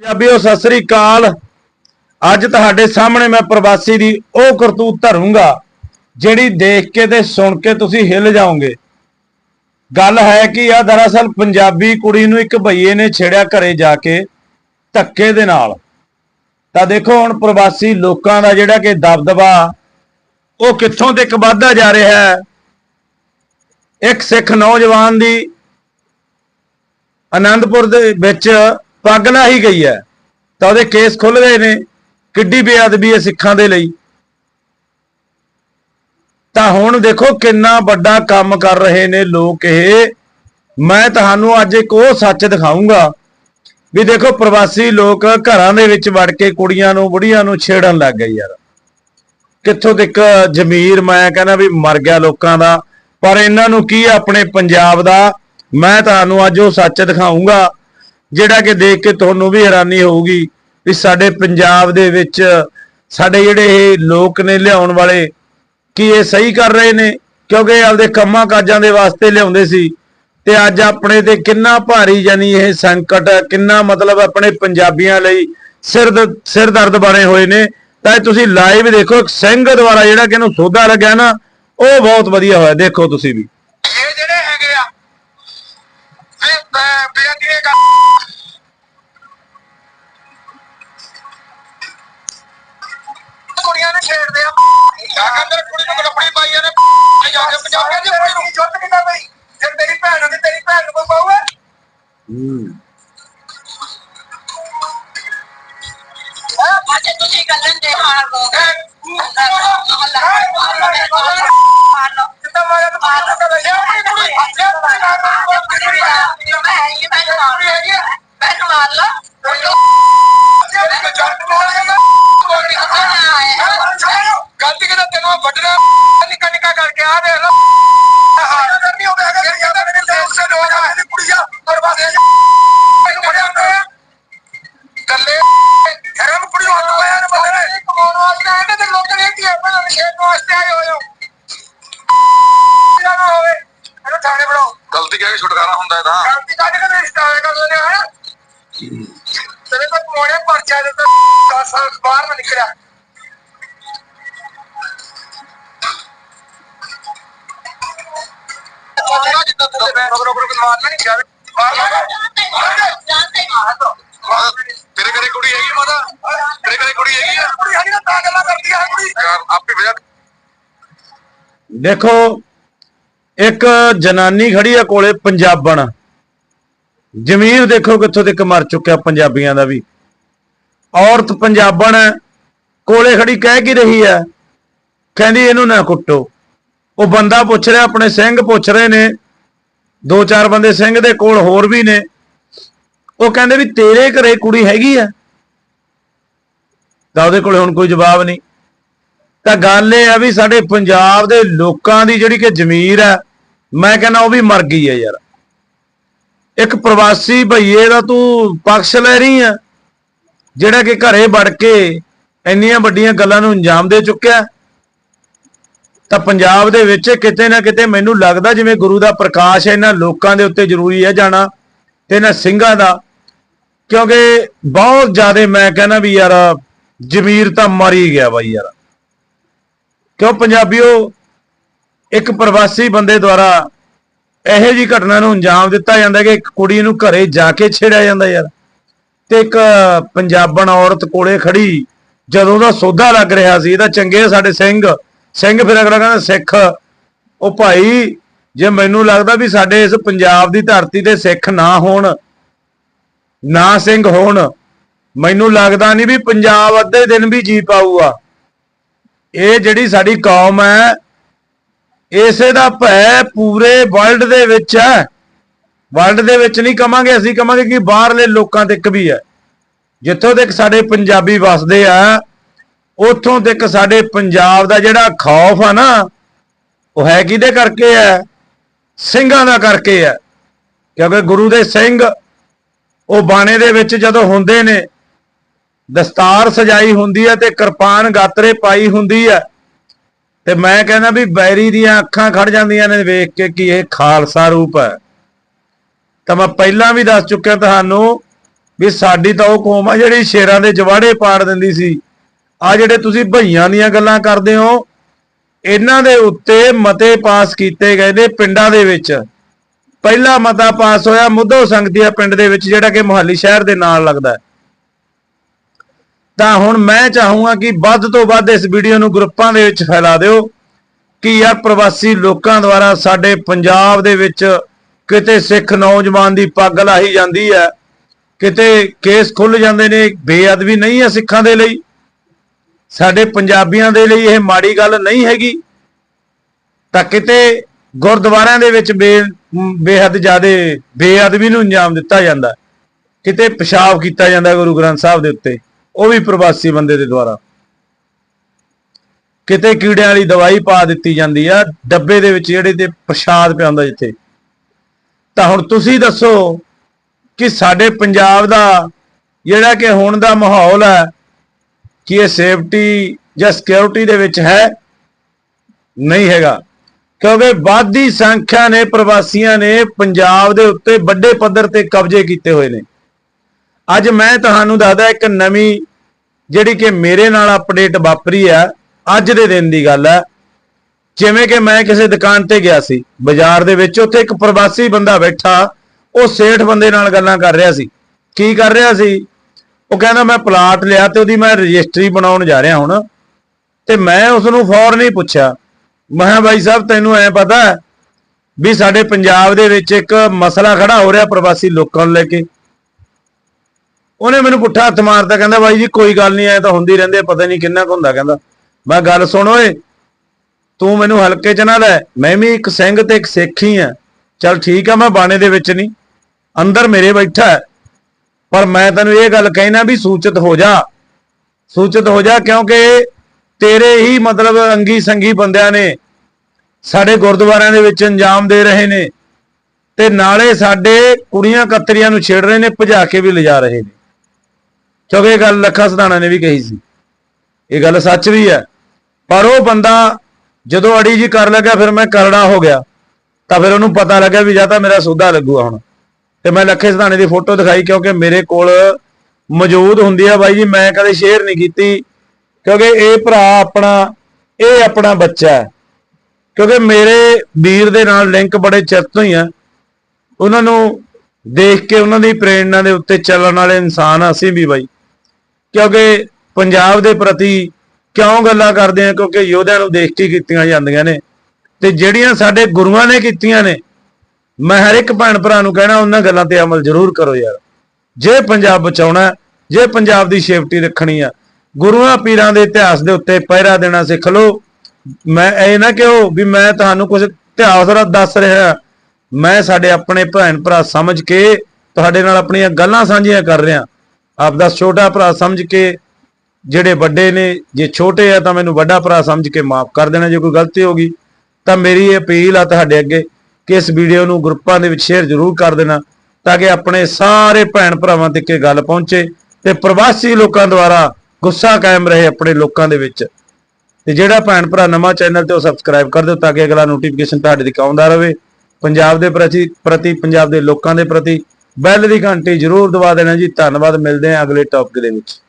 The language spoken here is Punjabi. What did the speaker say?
ਪੰਜਾਬੀਓ, ਸਤਿ ਸ੍ਰੀ ਅਕਾਲ। ਅੱਜ ਤੁਹਾਡੇ ਸਾਹਮਣੇ ਮੈਂ ਪ੍ਰਵਾਸੀ ਦੀ ਉਹ ਕਰਤੂਤ ਧਰੂੰਗਾ, ਜਿਹੜੀ ਦੇਖ ਕੇ ਤੇ ਸੁਣ ਕੇ ਤੁਸੀਂ ਹਿੱਲ ਜਾਓਗੇ। ਗੱਲ ਹੈ ਕਿ ਆ ਦਰਅਸਲ ਪੰਜਾਬੀ ਕੁੜੀ ਨੂੰ ਇੱਕ ਭਈਏ ਨੇ ਛੇੜਿਆ ਘਰੇ ਜਾ ਕੇ ਧੱਕੇ ਦੇ ਨਾਲ। ਤਾਂ ਦੇਖੋ ਹੁਣ ਪ੍ਰਵਾਸੀ ਲੋਕਾਂ ਦਾ ਜਿਹੜਾ ਕਿ ਦਬਦਬਾ, ਉਹ ਕਿੱਥੋਂ ਤੱਕ ਵੱਧਦਾ ਜਾ ਰਿਹਾ ਹੈ। ਇੱਕ ਸਿੱਖ ਨੌਜਵਾਨ ਦੀ ਆਨੰਦਪੁਰ ਦੇ ਵਿੱਚ ਪੱਗ ਲਾਹੀ ਗਈ ਹੈ। ਤਾਂ ਉਹਦੇ ਕੇਸ ਖੁੱਲ ਗਏ ਨੇ, ਕਿੱਡੀ ਬੇਅਦਬੀ ਹੈ ਸਿੱਖਾਂ ਦੇ ਲਈ। ਤਾਂ ਹੁਣ ਦੇਖੋ ਕਿੰਨਾ ਵੱਡਾ ਕੰਮ ਕਰ ਰਹੇ ਨੇ ਲੋਕ ਇਹ। ਮੈਂ ਤੁਹਾਨੂੰ ਅੱਜ ਇੱਕ ਉਹ ਸੱਚ ਦਿਖਾਉਂਗਾ ਵੀ ਦੇਖੋ ਪ੍ਰਵਾਸੀ ਲੋਕ ਘਰਾਂ ਦੇ ਵਿੱਚ ਵੜ ਕੇ ਕੁੜੀਆਂ ਨੂੰ, ਬੁੜੀਆਂ ਨੂੰ ਛੇੜਨ ਲੱਗ ਗਏ ਯਾਰ। ਕਿੱਥੋਂ ਤੱਕ ਜ਼ਮੀਰ ਮੈਂ ਕਹਿੰਦਾ ਵੀ ਮਰ ਗਿਆ ਲੋਕਾਂ ਦਾ। ਪਰ ਇਹਨਾਂ ਨੂੰ ਕੀ ਆਪਣੇ ਪੰਜਾਬ ਦਾ? ਮੈਂ ਤੁਹਾਨੂੰ ਅੱਜ ਉਹ ਸੱਚ ਦਿਖਾਉਂਗਾ ਜਿਹੜਾ ਕਿ ਦੇਖ ਕੇ ਤੁਹਾਨੂੰ ਵੀ ਹੈਰਾਨੀ ਹੋਊਗੀ ਵੀ ਸਾਡੇ ਪੰਜਾਬ ਦੇ ਵਿੱਚ ਸਾਡੇ ਜਿਹੜੇ ਇਹ ਲੋਕ ਨੇ ਲਿਆਉਣ ਵਾਲੇ ਕੀ ਇਹ ਸਹੀ ਕਰ ਰਹੇ ਨੇ? ਕਿਉਂਕਿ ਇਹ ਆਪਦੇ ਕੰਮਾਂ ਕਾਜਾਂ ਦੇ ਵਾਸਤੇ ਲਿਆਉਂਦੇ ਸੀ ਤੇ ਅੱਜ ਆਪਣੇ ਤੇ ਕਿੰਨਾ ਭਾਰੀ ਜਾਨੀ ਇਹ ਸੰਕਟ, ਕਿੰਨਾ ਮਤਲਬ ਆਪਣੇ ਪੰਜਾਬੀਆਂ ਲਈ ਸਿਰ ਸਿਰ ਦਰਦ ਬਣੇ ਹੋਏ ਨੇ। ਤਾਂ ਇਹ ਤੁਸੀਂ ਲਾਈਵ ਦੇਖੋ, ਇੱਕ ਸਿੰਘ ਦੁਆਰਾ ਜਿਹੜਾ ਕਿ ਇਹਨੂੰ ਸੋਧਾ ਲੱਗਿਆ ਨਾ, ਉਹ ਬਹੁਤ ਵਧੀਆ ਹੋਇਆ। ਦੇਖੋ ਤੁਸੀਂ ਵੀ। ਛੇੜਦੇ ਆ ਕਾਕਾ ਤੇਰੇ ਕੁੜੀ ਨੂੰ ਕਲਪੜੀ ਪਾਈ ਇਹਨੇ ਇਹ ਜਾ ਕੇ ਪੰਜਾਬੀਆਂ ਦੀ ਕੁੜੀ ਨੂੰ ਜੁੱਤ ਕਿੰਨਾ ਪਈ ਜੇ ਤੇਰੀ ਭੈਣ ਹੁੰਦੀ ਤੇਰੀ ਭੈਣ ਨੂੰ ਕੋਈ ਪਾਊਗਾ ਅੱਜ ਤੁਸੀਂ ਗੱਲਾਂ ਦੇ ਹਾਰ ਲੋ ਮਾਰਿਆ ਤਾਂ ਮਾਰ ਲੱਗਾ ਵੇ ਇਹ ਆਪਣੀ ਕੁੜੀ ਇਹ ਆਪਣੀ ਕੁੜੀ ਹੈਗੀ ਆ ਮੈਨੂੰ ਮਾਰ ਲਾ ਜਿਹੜੀ ਕਿ ਜੱਟ ਨੂੰ ਹੋਣਗੇ ਗਲਤੀ ਕਿਤੇ ਤੈਨੂੰ ਵੱਢਣਾ ਨਿੱਕਾ ਨਿੱਕਾ ਕਰਕੇ ਆ ਦੇਖੋ, ਇੱਕ ਜਨਾਨੀ ਖੜੀ ਆ ਕੋਲੇ ਪੰਜਾਬਣ। ਜ਼ਮੀਰ ਦੇਖੋ ਕਿੱਥੋਂ ਤੱਕ ਮਰ ਚੁੱਕਿਆ ਪੰਜਾਬੀਆਂ ਦਾ ਵੀ। ਔਰਤ ਪੰਜਾਬਣ ਹੈ, ਕੋਲੇ ਖੜੀ ਕਹਿ ਕੀ ਰਹੀ ਹੈ? ਕਹਿੰਦੀ ਇਹਨੂੰ ਨਾ ਕੁੱਟੋ। ਉਹ ਬੰਦਾ ਪੁੱਛ ਰਿਹਾ, ਆਪਣੇ ਸਿੰਘ ਪੁੱਛ ਰਹੇ ਨੇ। ਦੋ ਚਾਰ ਬੰਦੇ ਸਿੰਘ ਦੇ ਕੋਲ ਹੋਰ ਵੀ ਨੇ। ਉਹ ਕਹਿੰਦੇ ਵੀ ਤੇਰੇ ਘਰੇ ਕੁੜੀ ਹੈਗੀ ਆ ਤਾਂ ਉਹਦੇ ਕੋਲੇ ਹੁਣ ਕੋਈ ਜਵਾਬ ਨਹੀਂ। ਤਾਂ ਗੱਲ ਇਹ ਆ ਵੀ ਸਾਡੇ ਪੰਜਾਬ ਦੇ ਲੋਕਾਂ ਦੀ ਜਿਹੜੀ ਕਿ ਜ਼ਮੀਰ ਹੈ, ਮੈਂ ਕਹਿੰਦਾ ਉਹ ਵੀ ਮਰ ਗਈ ਹੈ ਯਾਰ। ਇੱਕ ਪ੍ਰਵਾਸੀ ਭਈਏ ਦਾ ਤੂੰ ਪਕਸ਼ ਲੈ ਰਹੀ ਆ ਜਿਹੜਾ ਕਿ ਘਰੇ ਵੜ ਕੇ ਇੰਨੀਆਂ ਵੱਡੀਆਂ ਗੱਲਾਂ ਨੂੰ ਅੰਜਾਮ ਦੇ ਚੁੱਕਿਆ ਤਾਂ ਪੰਜਾਬ ਦੇ ਵਿੱਚ ਕਿਤੇ ਨਾ ਕਿਤੇ ਮੈਨੂੰ ਲੱਗਦਾ ਜਿਵੇਂ ਗੁਰੂ ਦਾ ਪ੍ਰਕਾਸ਼ ਹੈ, ਇਹਨਾਂ ਲੋਕਾਂ ਦੇ ਉੱਤੇ ਜ਼ਰੂਰੀ ਹੈ ਜਾਣਾ ਤੇ ਇਹਨਾਂ ਸਿੰਘਾਂ ਦਾ। ਕਿਉਂਕਿ ਬਹੁਤ ਜ਼ਿਆਦਾ ਮੈਂ ਕਹਿੰਦਾ ਵੀ ਯਾਰ, ਜ਼ਮੀਰ ਤਾਂ ਮਰ ਹੀ ਗਿਆ ਬਾਈ ਯਾਰ। ਕਿਉਂ ਪੰਜਾਬੀਓ, ਇੱਕ ਪ੍ਰਵਾਸੀ ਬੰਦੇ ਦੁਆਰਾ ਇਹੋ ਜੀ ਘਟਨਾ ਨੂੰ ਅੰਜਾਮ ਦਿੱਤਾ ਜਾਂਦਾ ਕਿ ਇੱਕ ਕੁੜੀ ਨੂੰ ਘਰੇ ਜਾ ਕੇ ਛੇੜਿਆ ਜਾਂਦਾ ਯਾਰ। ਤੇ ਇੱਕ ਪੰਜਾਬਣ ਔਰਤ ਕੋਲੇ ਖੜੀ, ਜਦੋਂ ਦਾ ਸੌਦਾ ਲੱਗ ਰਿਹਾ ਸੀ ਇਹਦਾ ਚੰਗੇ ਆ ਸਾਡੇ ਸਿੰਘ ਸਿੰਘ ਫਿਰ ਅਗਲਾ ਕਹਿੰਦਾ, ਸਿੱਖ, ਉਹ ਭਾਈ, ਜੇ ਮੈਨੂੰ ਲੱਗਦਾ ਵੀ ਸਾਡੇ ਇਸ ਪੰਜਾਬ ਦੀ ਧਰਤੀ ਤੇ ਸਿੱਖ ਨਾ ਹੋਣ, ਨਾ ਸਿੰਘ ਹੋਣ, ਮੈਨੂੰ ਲੱਗਦਾ ਨਹੀਂ ਵੀ ਪੰਜਾਬ ਅੱਧੇ ਦਿਨ ਵੀ ਜੀ ਪਾਊਗਾ। ਇਹ ਜਿਹੜੀ ਸਾਡੀ ਕੌਮ ਹੈ, ਇਸੇ ਦਾ ਭੈ ਪੂਰੇ ਵਰਲਡ ਦੇ ਵਿੱਚ ਹੈ। ਵਰਲਡ ਦੇ ਵਿੱਚ ਨਹੀਂ ਕਵਾਂਗੇ, ਅਸੀਂ ਕਵਾਂਗੇ ਕਿ ਬਾਹਰਲੇ ਲੋਕਾਂ ਤੱਕ ਵੀ ਹੈ। ਜਿੱਥੋਂ ਤੱਕ ਸਾਡੇ ਪੰਜਾਬੀ ਵਸਦੇ ਆ, ਉੱਥੋਂ ਤੱਕ ਸਾਡੇ ਪੰਜਾਬ ਦਾ ਜਿਹੜਾ ਖੌਫ ਆ ਨਾ, ਉਹ ਹੈ ਕਿਹਦੇ ਕਰਕੇ ਹੈ? ਸਿੰਘਾਂ ਦਾ ਕਰਕੇ ਹੈ। ਕਿਉਂਕਿ ਗੁਰੂ ਦੇ ਸਿੰਘ, ਉਹ ਬਾਣੇ ਦੇ ਵਿੱਚ ਜਦੋਂ ਹੁੰਦੇ ਨੇ ਦਸਤਾਰ ਸਜਾਈ ਹੁੰਦੀ ਹੈ ਤੇ ਕਿਰਪਾਨ ਗਾਤਰੇ ਪਾਈ ਹੁੰਦੀ ਹੈ। ਤੇ ਮੈਂ ਕਹਿੰਦਾ ਵੀ ਬੈਰੀ ਦੀਆਂ ਅੱਖਾਂ ਖੜ ਜਾਂਦੀਆਂ ਨੇ ਵੇਖ ਕੇ ਕਿ ਇਹ ਖਾਲਸਾ ਰੂਪ ਹੈ। ਤਾਂ ਮੈਂ ਪਹਿਲਾਂ ਵੀ ਦੱਸ ਚੁੱਕਿਆ ਤੁਹਾਨੂੰ ਵੀ ਸਾਡੀ ਤਾਂ ਉਹ ਕੌਮ ਆ ਜਿਹੜੀ ਸ਼ੇਰਾਂ ਦੇ ਜਵਾੜੇ ਪਾੜ ਦਿੰਦੀ ਸੀ। ਆ ਜਿਹੜੇ ਤੁਸੀਂ ਭਈਆਂ ਦੀਆਂ ਗੱਲਾਂ ਕਰਦੇ ਹੋ, ਇਹਨਾਂ ਦੇ ਉੱਤੇ ਮਤੇ ਪਾਸ ਕੀਤੇ ਗਏ ਨੇ ਪਿੰਡਾਂ ਦੇ ਵਿੱਚ। ਪਹਿਲਾ ਮਤਾ ਪਾਸ ਹੋਇਆ ਮੁੱਧੋ ਸੰਗਤੀਆ ਪਿੰਡ ਦੇ ਵਿੱਚ ਜਿਹੜਾ ਕਿ ਮੁਹਾਲੀ ਸ਼ਹਿਰ ਦੇ ਨਾਲ ਲੱਗਦਾ ਹੈ। ਤਾਂ ਹੁਣ ਮੈਂ ਚਾਹੂੰਗਾ ਕਿ ਵੱਧ ਤੋਂ ਵੱਧ ਇਸ ਵੀਡੀਓ ਨੂੰ ਗਰੁੱਪਾਂ ਦੇ ਵਿੱਚ ਫੈਲਾ ਦਿਓ ਕਿ ਯਾਰ ਪ੍ਰਵਾਸੀ ਲੋਕਾਂ ਦੁਆਰਾ ਸਾਡੇ ਪੰਜਾਬ ਦੇ ਵਿੱਚ ਕਿਤੇ ਸਿੱਖ ਨੌਜਵਾਨ ਦੀ ਪੱਗ ਲਾਹੀ ਜਾਂਦੀ ਹੈ, ਕਿਤੇ ਕੇਸ ਖੁੱਲ ਜਾਂਦੇ ਨੇ, ਬੇਅਦਬੀ ਨਹੀਂ ਹੈ ਸਿੱਖਾਂ ਦੇ ਲਈ। ਸਾਡੇ ਪੰਜਾਬੀਆਂ ਦੇ ਲਈ ਇਹ ਮਾੜੀ ਗੱਲ ਨਹੀਂ ਹੈਗੀ। ਤਾਂ ਕਿਤੇ ਗੁਰਦੁਆਰਿਆਂ ਦੇ ਵਿੱਚ ਬੇ, ਬੇਹੱਦ ਜ਼ਿਆਦਾ ਬੇਅਦਬੀ ਨੂੰ ਅੰਜਾਮ ਦਿੱਤਾ ਜਾਂਦਾ। ਕਿਤੇ ਪਿਸ਼ਾਬ ਕੀਤਾ ਜਾਂਦਾ ਗੁਰੂ ਗ੍ਰੰਥ ਸਾਹਿਬ ਦੇ ਉੱਤੇ। ਉਹ ਵੀ ਪ੍ਰਵਾਸੀ ਬੰਦੇ ਦੇ ਦੁਆਰਾ। ਕਿਤੇ ਕੀੜਿਆਂ ਵਾਲੀ ਦਵਾਈ ਪਾ ਦਿੱਤੀ ਜਾਂਦੀ ਆ, ਡੱਬੇ ਦੇ ਵਿੱਚ ਜਿਹੜੇ ਤੇ ਪ੍ਰਸ਼ਾਦ ਪਿਆ ਹੁੰਦਾ ਜਿੱਥੇ। ਤਾਂ ਹੁਣ ਤੁਸੀਂ ਦੱਸੋ ਕਿ ਸਾਡੇ ਪੰਜਾਬ ਦਾ ਜਿਹੜਾ ਕਿ ਹੁਣ ਦਾ ਮਾਹੌਲ ਹੈ, ਕਿ ਇਹ ਸੇਫਟੀ ਜਾਂ ਸਿਕਿਉਰਿਟੀ ਦੇ ਵਿੱਚ ਹੈ? ਨਹੀਂ ਹੈਗਾ। ਕਿਉਂਕਿ ਵੱਧਦੀ ਸੰਖਿਆ ਨੇ ਪ੍ਰਵਾਸੀਆਂ ਨੇ ਪੰਜਾਬ ਦੇ ਉੱਤੇ ਵੱਡੇ ਪੱਧਰ ਤੇ ਕਬਜ਼ੇ ਕੀਤੇ ਹੋਏ ਨੇ। ਅੱਜ ਮੈਂ ਤੁਹਾਨੂੰ ਦੱਸਦਾ ਇੱਕ ਨਵੀਂ ਜਿਹੜੀ ਕਿ ਮੇਰੇ ਨਾਲ ਅਪਡੇਟ ਵਾਪਰੀ ਆ, ਅੱਜ ਦੇ ਦਿਨ ਦੀ ਗੱਲ ਹੈ ਜਿਵੇਂ ਕਿ ਮੈਂ ਕਿਸੇ ਦੁਕਾਨ ਤੇ ਗਿਆ ਸੀ, ਬਾਜ਼ਾਰ ਦੇ ਵਿੱਚ, ਉੱਥੇ ਇੱਕ ਪ੍ਰਵਾਸੀ ਬੰਦਾ ਬੈਠਾ, ਉਹ ਸੇਠ ਬੰਦੇ ਨਾਲ ਗੱਲਾਂ ਕਰ ਰਿਹਾ ਸੀ। ਕੀ ਕਰ ਰਿਹਾ ਸੀ? ਉਹ ਕਹਿੰਦਾ, ਮੈਂ ਪਲਾਟ ਲਿਆ ਤੇ ਉਹਦੀ ਮੈਂ ਰਜਿਸਟਰੀ ਬਣਾਉਣ ਜਾ ਰਿਹਾ ਹੁਣ। ਤੇ ਮੈਂ ਉਸ ਨੂੰ ਫੌਰਨ ਹੀ ਪੁੱਛਿਆ, ਮੈਂ ਕਿਹਾ ਬਾਈ ਸਾਹਿਬ, ਤੈਨੂੰ ਐ ਪਤਾ ਵੀ ਸਾਡੇ ਪੰਜਾਬ ਦੇ ਵਿੱਚ ਇੱਕ ਮਸਲਾ ਖੜਾ ਹੋ ਰਿਹਾ ਪ੍ਰਵਾਸੀ ਲੋਕਾਂ ਨੂੰ ਲੈ ਕੇ ਉਹਨੇ ਮੈਨੂੰ ਪੁੱਠਾ ਹੱਥ ਮਾਰਦਾ ਕਹਿੰਦਾ ਬਾਈ ਜੀ ਕੋਈ ਗੱਲ ਨਹੀਂ, ਐ ਤਾਂ ਹੁੰਦੀ ਰਹਿੰਦੇ ਪਤਾ ਨਹੀਂ ਕਿੰਨਾ ਕੁ ਹੁੰਦਾ, ਕਹਿੰਦਾ। ਮੈਂ ਗੱਲ ਸੁਣ ਓਏ, ਤੂੰ ਮੈਨੂੰ ਹਲਕੇ ਚ ਨਾ ਲੈ, ਮੈਂ ਵੀ ਇੱਕ ਸਿੰਘ ਤੇ ਇੱਕ ਸਿੱਖ ਹੀ ਆ। ਚਲ ਠੀਕ ਆ, ਮੈਂ ਬਾਣੇ ਦੇ ਵਿੱਚ ਨਹੀਂ, ਅੰਦਰ ਮੇਰੇ ਬੈਠਾ ਪਰ ਮੈਂ ਤੈਨੂੰ ਇਹ ਗੱਲ ਕਹਿਣਾ ਵੀ ਸੂਚਿਤ ਹੋ ਜਾ। ਸੂਚਿਤ ਹੋ ਜਾ, ਕਿਉਂਕਿ ਤੇਰੇ ਹੀ ਮਤਲਬ ਅੰਗੀ ਸੰਗੀ ਬੰਦਿਆਂ ਨੇ ਸਾਡੇ ਗੁਰਦੁਆਰਿਆਂ ਦੇ ਵਿੱਚ ਅੰਜਾਮ ਦੇ ਰਹੇ ਨੇ ਤੇ ਨਾਲੇ ਸਾਡੇ ਕੁੜੀਆਂ ਕਤਰੀਆਂ ਨੂੰ ਛੇੜ ਰਹੇ ਨੇ, ਭਜਾ ਕੇ ਵੀ ਲਿਜਾ ਰਹੇ ਨੇ। ਕਿਉਂਕਿ ਇਹ ਗੱਲ ਲੱਖਾ ਸਧਾਣਾ ਨੇ ਵੀ ਕਹੀ ਸੀ। ਇਹ ਗੱਲ ਸੱਚ ਵੀ ਹੈ। ਪਰ ਉਹ ਬੰਦਾ ਜਦੋਂ ਅੜੀ ਜੀ ਕਰ ਲੱਗਾ ਫਿਰ ਮੈਂ ਕਰੜਾ ਹੋ ਗਿਆ। ਤਾਂ ਫਿਰ ਉਹਨੂੰ ਪਤਾ ਲੱਗਾ ਵੀ ਜਾਂ ਤਾਂ ਮੇਰਾ ਸੌਦਾ ਲੱਗੂਗਾ ਹੁਣ। ਤੇ ਮੈਂ ਲੱਖੇ ਸਧਾਣੇ ਦੀ ਫੋਟੋ ਦਿਖਾਈ ਕਿਉਂਕਿ ਮੇਰੇ ਕੋਲ ਮੌਜੂਦ ਹੁੰਦੀ ਆ ਬਾਈ ਜੀ, ਮੈਂ ਕਦੇ ਸ਼ੇਅਰ ਨਹੀਂ ਕੀਤੀ। ਕਿਉਂਕਿ ਇਹ ਭਰਾ ਆਪਣਾ, ਇਹ ਆਪਣਾ ਬੱਚਾ ਹੈ। ਕਿਉਂਕਿ ਮੇਰੇ ਵੀਰ ਦੇ ਨਾਲ ਲਿੰਕ ਬੜੇ ਚਿਰ ਤੋਂ ਹੀ ਆ। ਉਹਨਾਂ ਨੂੰ ਦੇਖ ਕੇ ਉਹਨਾਂ ਦੀ ਪ੍ਰੇਰਣਾ ਦੇ ਉੱਤੇ ਚੱਲਣ ਵਾਲੇ ਇਨਸਾਨ ਅਸੀਂ ਵੀ ਬਾਈ। ਕਿਉਂਕਿ ਪੰਜਾਬ ਦੇ ਪ੍ਰਤੀ ਕਿਉਂ ਗੱਲਾਂ ਕਰਦੇ ਆ? ਕਿਉਂਕਿ ਯੋਧਿਆਂ ਨੂੰ ਦੇਖ ਕੇ ਕੀਤੀਆਂ ਜਾਂਦੀਆਂ ਨੇ। ਤੇ ਜਿਹੜੀਆਂ ਸਾਡੇ ਗੁਰੂਆਂ ਨੇ ਕੀਤੀਆਂ ਨੇ, ਮੈਂ ਹਰ ਇੱਕ ਭੈਣ ਭਰਾ ਨੂੰ ਕਹਿਣਾ, ਉਹਨਾਂ ਗੱਲਾਂ ਤੇ ਅਮਲ ਜ਼ਰੂਰ ਕਰੋ ਯਾਰ। ਜੇ ਪੰਜਾਬ ਬਚਾਉਣਾ, ਜੇ ਪੰਜਾਬ ਦੀ ਸੇਫਟੀ ਰੱਖਣੀ ਆ, ਗੁਰੂਆਂ ਪੀਰਾਂ ਦੇ ਇਤਿਹਾਸ ਦੇ ਉੱਤੇ ਪਹਿਰਾ ਦੇਣਾ ਸਿੱਖ ਲਓ। ਮੈਂ ਇਹ ਨਾ ਕਿਹੋ ਵੀ ਮੈਂ ਤੁਹਾਨੂੰ ਕੁਝ ਇਤਿਹਾਸ ਦਾ ਦੱਸ ਰਿਹਾ। ਮੈਂ ਸਾਡੇ ਆਪਣੇ ਭੈਣ ਭਰਾ ਸਮਝ ਕੇ ਤੁਹਾਡੇ ਨਾਲ ਆਪਣੀਆਂ ਗੱਲਾਂ ਸਾਂਝੀਆਂ ਕਰ ਰਿਹਾ। ਆਪਦਾ ਛੋਟਾ ਭਰਾ ਸਮਝ ਕੇ ਜਿਹੜੇ ਵੱਡੇ ਨੇ, ਜੇ ਛੋਟੇ ਆ ਤਾਂ ਮੈਨੂੰ ਵੱਡਾ ਭਰਾ ਸਮਝ ਕੇ ਮਾਫ ਕਰ ਦੇਣਾ ਜੇ ਕੋਈ ਗਲਤੀ ਹੋ ਗਈ। ਤਾਂ ਮੇਰੀ ਇਹ ਅਪੀਲ ਆ ਤੁਹਾਡੇ ਅੱਗੇ ਕਿ ਇਸ ਵੀਡੀਓ ਨੂੰ ਗਰੁੱਪਾਂ ਦੇ ਵਿੱਚ ਸ਼ੇਅਰ ਜ਼ਰੂਰ ਕਰ ਦੇਣਾ ਤਾਂ ਕਿ ਆਪਣੇ ਸਾਰੇ ਭੈਣ ਭਰਾਵਾਂ ਤੱਕ ਇਹ ਗੱਲ ਪਹੁੰਚੇ ਤੇ ਪ੍ਰਵਾਸੀ ਲੋਕਾਂ ਦੁਆਰਾ ਗੁੱਸਾ ਕਾਇਮ ਰਹੇ ਆਪਣੇ ਲੋਕਾਂ ਦੇ ਵਿੱਚ। ਤੇ ਜਿਹੜਾ ਭੈਣ ਭਰਾ ਨਵਾਂ ਚੈਨਲ ਤੇ ਉਹ ਸਬਸਕ੍ਰਾਈਬ ਕਰ ਦਿਓ ਤਾਂ ਕਿ ਅਗਲਾ ਨੋਟੀਫਿਕੇਸ਼ਨ ਤੁਹਾਡੇ ਤੱਕ ਆਉਂਦਾ ਰਹੇ। ਪੰਜਾਬ ਦੇ ਪ੍ਰਤੀ ਪ੍ਰਤੀ ਪੰਜਾਬ ਦੇ ਲੋਕਾਂ ਦੇ ਪ੍ਰਤੀ ਬੈਲ ਦੀ ਘੰਟੀ ਜ਼ਰੂਰ ਦਬਾ ਦੇਣਾ ਜੀ। ਧੰਨਵਾਦ ਮਿਲਦੇ ਹਾਂ ਅਗਲੇ ਟੌਪਿਕ ਦੇ ਵਿੱਚ।